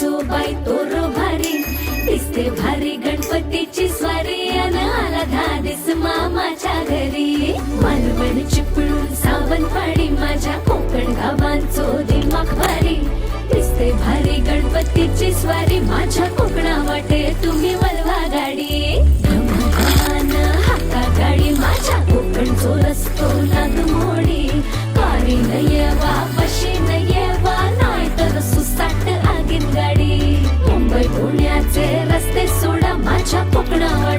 जो बाय तो रो भारी दिसते भारी गणपतीची स्वारी अन आला धादिस मामाच्या घरी. मालवण चिपळूण सावंतवाडी माझ्या कोकण गावांचो दिमाग भारी दिसते भारी गणपतीची स्वारी माझ्या कोकणा वाटे तुम्ही वलवा गाडी. धमाकान हाका गाडी माझ्या कोकण रस्तो नाद पकड़ा